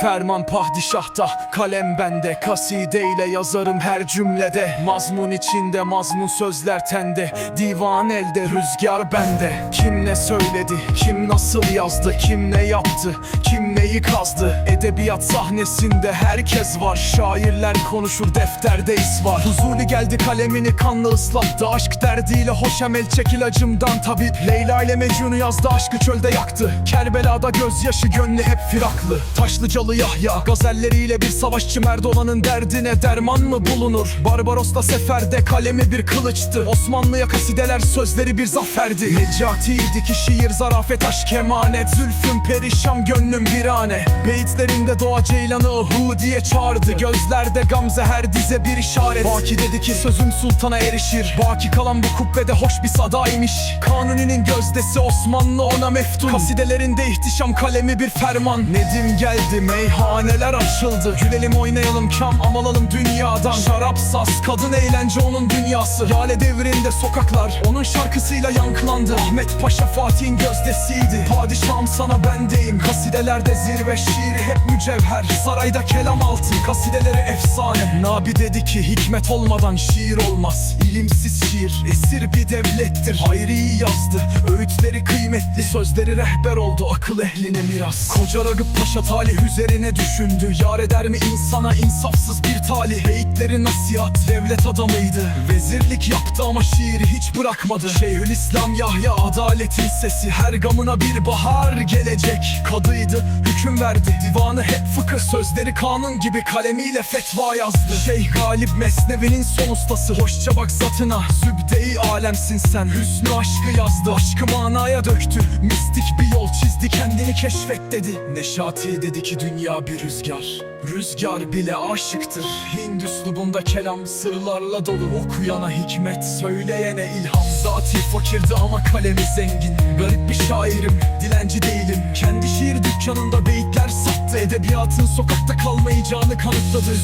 Ferman padişahta, kalem bende Kasideyle yazarım her cümlede. Mazmun içinde mazmun sözler tende. Divan elde rüzgar bende. Kim ne söyledi, kim nasıl yazdı Kim ne yaptı, kim neyi kazdı. Edebiyat sahnesinde herkes var. Şairler konuşur defterde is var. Huzuli geldi kalemini kanla ıslattı. Aşk derdiyle hoş emel çekil acımdan. Tabip Leyla ile Mecnun'u yazdı aşkı çölde yaktı. Kerbela'da gözyaşı gönlü hep firaklı. Taşlıcalı Yahya gazelleriyle bir savaşçı. Merdolan'ın derdine derman mı bulunur? Barbaros'ta seferde kalemi bir kılıçtı. Osmanlı'ya kasideler sözleri bir zaferdi. Necati'ydi ki şiir zarafet aşk emanet. Zülfüm perişan gönlüm virane Beyitlerinde doğa ceylanı hu diye çağırdı. Gözlerde gamze her dize bir işaret. Baki dedi ki sözüm sultana erişir. Baki kalan bu kubbede hoş bir sadaymış. Kanuni'nin gözdesi Osmanlı ona meftun. Kasidelerinde ihtişam kalemi bir ferman. Nedim geldi meyhaneler açıldı. Gülelim oynayalım kam amalalım dünyadan. Şarap saz kadın eğlence onun dünyası. Yale devrinde sokaklar onun şarkısıyla yankılandı. Ahmet Paşa Fatih'in gözdesiydi. Padişahım sana bendeyim Kasidelerde zirve şiiri hep mücevher. Sarayda kelam altın kasideleri efsane. Nabi dedi ki hikmet olmadan şiir olmaz. İlimsiz şiir esir bir devlettir. Hayri'yi yazdı öğütleri kıymetli. Sözleri rehber oldu akıl ehline miras. Koca Ragıp Paşa talih üzerine düşündü. Yar eder mi insana insafsız bir talih? Beyitleri nasihat devlet adamıydı. Vezirlik yaptı ama şiiri hiç bırakmadı. Şeyhülislam Yahya adaletin sesi Her gamına bir bahar gelecek. Kadıydı hüküm verdi. Divanı hep fıkıh Sözleri kanun gibi kalemiyle fetva yazdı. Şeyh Galip Mesnevi'nin son ustası. Hoşça bak zatına Zübde-i alemsin sen. Hüsnü aşkı yazdı Aşkı manaya döktü. Mistik bir yol çizdi kendini keşfet dedi. Neşati dedi ki dünya bir rüzgar. Rüzgar bile aşıktır. Hind üslubunda kelam sırlarla dolu. Okuyana hikmet söyleyene ilham. Zati fakirdi ama kalemi zengin. Garip bir şairim dilenci değilim. Kendi şiir dükkanında beyitler sattı. Edebiyatın sokakta kalmayacağını kanıtladı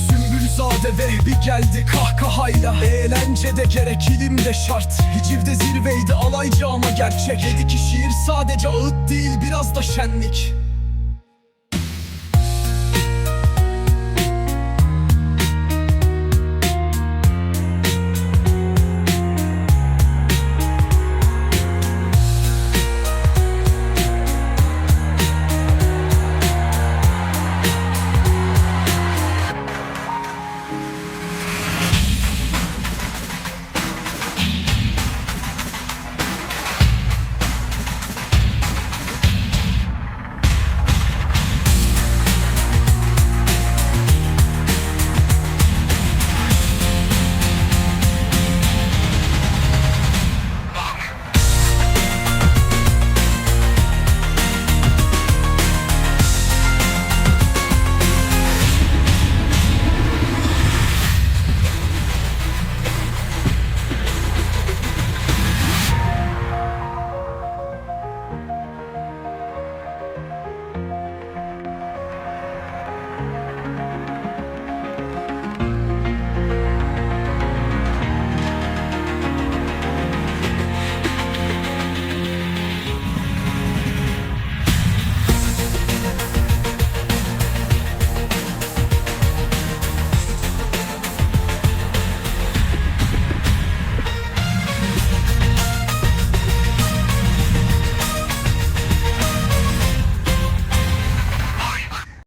Sümbülzade Vehbi geldi kahkahayla. Eğlence de gerek ilim de şart. Hicivde zirveydi alaycı ama gerçek. Dedi ki şiir sadece ağıt değil biraz da şenlik